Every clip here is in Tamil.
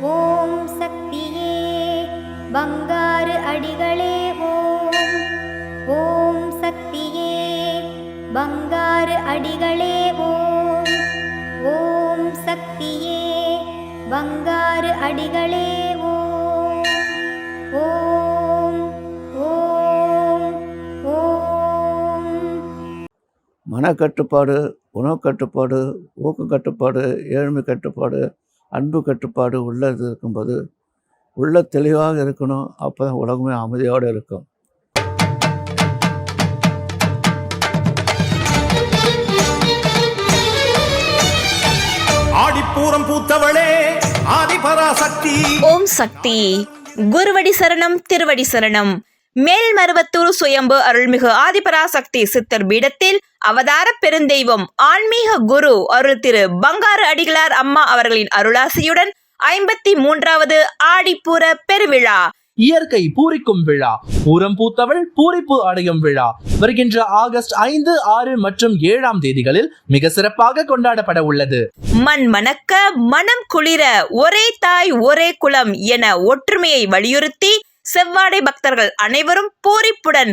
ஓம் சக்தியே பங்காறு அடிகளே ஓம். ஓம் சக்தியே பங்காறு அடிகளே ஓம். ஓம் சக்தியே பங்காறு அடிகளே ஓம். ஓம் ஓம் ஓம். மனக்கட்டுப்பாடு உணவு கட்டுப்பாடு ஊக்க கட்டுப்பாடு ஏழ்மை கட்டுப்பாடு அன்பு கட்டுப்பாடு உள்ளது இருக்கும்போது உள்ள தெளிவாக இருக்கணும். அப்போ தான் உலகமே அமைதியோடு இருக்கும். ஆடிப்பூரம் பூத்தவளே ஆதிபராசக்தி ஓம் சக்தி. குருவடி சரணம் திருவடி சரணம். மேல்மருவத்தூர் சுயம்பு அருள்மிகு ஆதிபராசக்தி சித்தர் பீடத்தில் அவதார பெருந்தெய்வம் ஆன்மீக குரு அருள் திரு பங்காரு அடிகளார் அம்மா அவர்களின் அருளாசியுடன் ஐம்பத்தி மூன்றாவது ஆடிப்பூர பெருவிழா. இயற்கை பூரிக்கும் விழா பூரம் பூத்தவள் பூரிப்பு அடையும் விழா. வருகின்ற ஆகஸ்ட் ஐந்து ஆறு மற்றும் ஏழாம் தேதிகளில் மிக சிறப்பாக கொண்டாடப்பட உள்ளது. மண் மணக்க மனம் குளிர ஒரே தாய் ஒரே குலம் என ஒற்றுமையை வலியுறுத்தி செவ்வாடை பக்தர்கள் அனைவரும் பூரிப்புடன்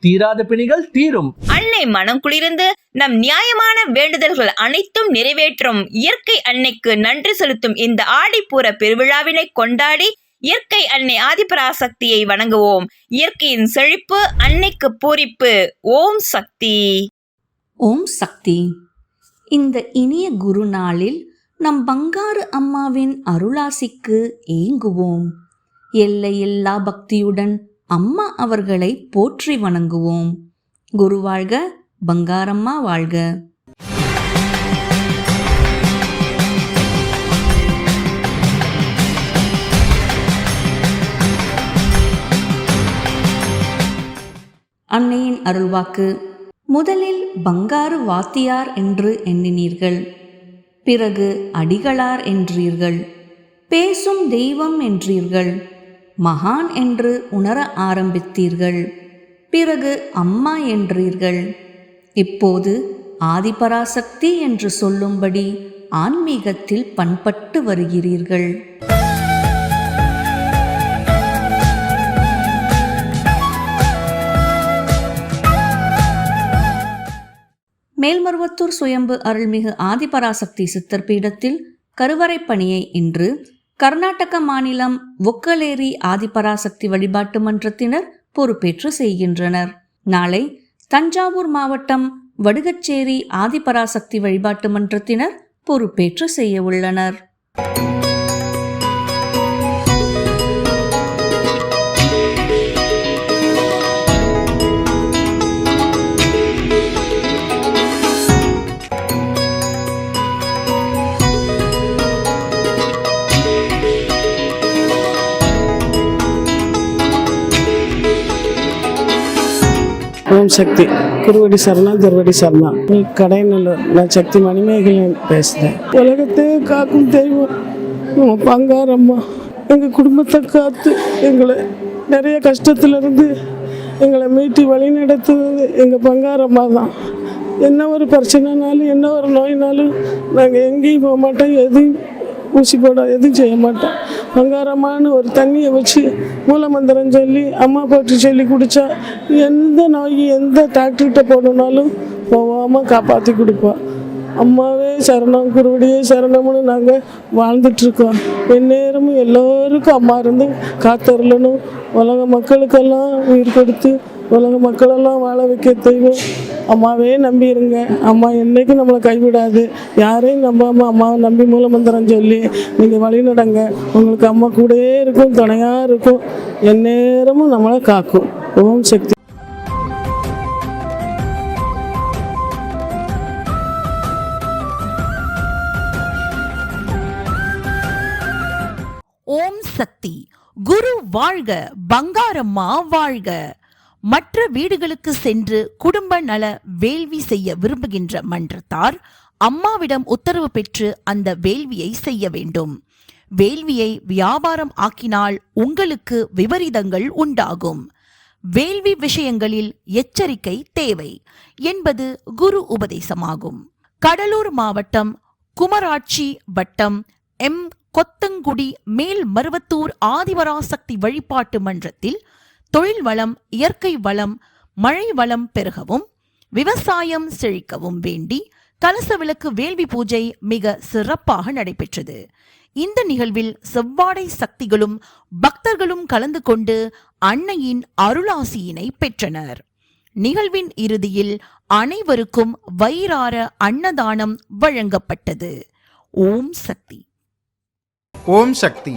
தீராத பிணிகள் தீரும். அன்னை மனம் குளிர்ந்து நம் நியாயமான வேண்டுதல்கள் அனைத்தும் நிறைவேற்றும். இயற்கை அன்னைக்கு நன்றி செலுத்தும் இந்த ஆடிப்பூர பெருவிழாவினை கொண்டாடி இயற்கை அன்னை ஆதிபராசக்தியை வணங்குவோம். இயற்கையின் செழிப்பு அன்னைக்கு பூரிப்பு. ஓம் சக்தி. ஓம் சக்தி. இந்த இனிய குரு நாளில் நம் பங்காரு அம்மாவின் அருளாசிக்கு ஏங்குவோம். எல்லையில்லா பக்தியுடன் அம்மா அவர்களை போற்றி வணங்குவோம். குரு வாழ்க பங்காரம்மா வாழ்க. அன்னையின் அருள்வாக்கு. முதலில் பங்காரு வாத்தியார் என்று எண்ணினீர்கள். பிறகு அடிகளார் என்றீர்கள். பேசும் தெய்வம் என்றீர்கள். மகான் என்று உணர ஆரம்பித்தீர்கள். பிறகு அம்மா என்றீர்கள். இப்போது ஆதிபராசக்தி என்று சொல்லும்படி ஆன்மீகத்தில் பண்பட்டு வருகிறீர்கள். மேல்மருவத்தூர் சுயம்பு அருள்மிகு ஆதிபராசக்தி சித்தர் பீடத்தில் கருவறை பணியை இன்று கர்நாடக மாநிலம் ஒக்கலேரி ஆதிபராசக்தி வழிபாட்டு மன்றத்தினர் பொறுப்பேற்று செய்கின்றனர். நாளை தஞ்சாவூர் மாவட்டம் வடுகச்சேரி ஆதிபராசக்தி வழிபாட்டு மன்றத்தினர் பொறுப்பேற்று செய்ய உள்ளனர். ஓம் சக்தி. குருவடி சரணா திருவடி சரணா நீ கடைநல்லூர் நான் சக்தி மணிமேகலன் பேசுகிறேன் உலகத்தை காக்கும் தெய்வம் பங்காரம்மா எங்கள் குடும்பத்தை காத்து எங்களை நிறைய கஷ்டத்துலேருந்து எங்களை மீட்டி வழி நடத்துவது எங்கள் பங்காரம்மா தான். என்ன ஒரு பிரச்சனைனாலும் என்ன ஒரு நோயினாலும் நாங்கள் எங்கேயும் போக மாட்டோம் எதையும் ஊசி போட எதுவும் செய்ய மாட்டோம். பங்காரமான ஒரு தண்ணியை வச்சு மூலமந்திரம் சொல்லி அம்மா போட்டு சொல்லி குடித்தா எந்த நோய் எந்த டாக்டர்கிட்ட போகணுன்னாலும் போகாமல் காப்பாற்றி கொடுப்பா. அம்மாவே சரணம் குருவடியே சரணம்னு நாங்கள் வாழ்ந்துட்டுருக்கோம் எந்நேரமும் எல்லோருக்கும் அம்மா இருந்து காத்தருளணும். உலக மக்களுக்கெல்லாம் உயிர் கொடுத்து உலக மக்களெல்லாம் வாழ வைக்க தெய்வம். அம்மாவே நம்பி இருங்க அம்மா என்றைக்கும் நம்மளை கைவிடாது. யாரையும் நம்பாமல் அம்மாவை நம்பி மூலமந்திரம் சொல்லி நீங்கள் வழி நடங்க உங்களுக்கு அம்மா கூடயே இருக்கும் துணையாக இருக்கும். எந்நேரமும் நம்மளை காக்கும். ஓம் சக்தி. ஓம் சக்தி. குரு வாழ்க பங்காரம்மா வாழ்க. மற்ற வீடுகளுக்கு சென்று குடும்ப நல வேள்வி செய்ய விரும்புகின்ற மன்றத்தார் அம்மாவிடம் உத்தரவு பெற்று அந்த வேள்வியை செய்ய வேண்டும். வேள்வியை வியாபாரம் ஆக்கினால் உங்களுக்கு விபரீதங்கள் உண்டாகும். வேள்வி விஷயங்களில் எச்சரிக்கை தேவை என்பது குரு உபதேசமாகும். கடலூர் மாவட்டம் குமராட்சி வட்டம் எம் கொத்தங்குடி மேல் மருவத்தூர் ஆதிவராசக்தி வழிபாட்டு மன்றத்தில் தொழில் வளம் இயற்கை வளம் மழை வளம் பெருகவும் விவசாயம் செழிக்கவும் வேண்டி கலச விளக்கு வேள்வி பூஜை மிக சிறப்பாக நடைபெற்றது. இந்த நிகழ்வில் செவ்வாடை சக்திகளும் பக்தர்களும் கலந்து கொண்டு அன்னையின் அருளாசியினை பெற்றனர். நிகழ்வின் இறுதியில் அனைவருக்கும் வயிறார அன்னதானம் வழங்கப்பட்டது. ஓம் சக்தி. ஓம் சக்தி.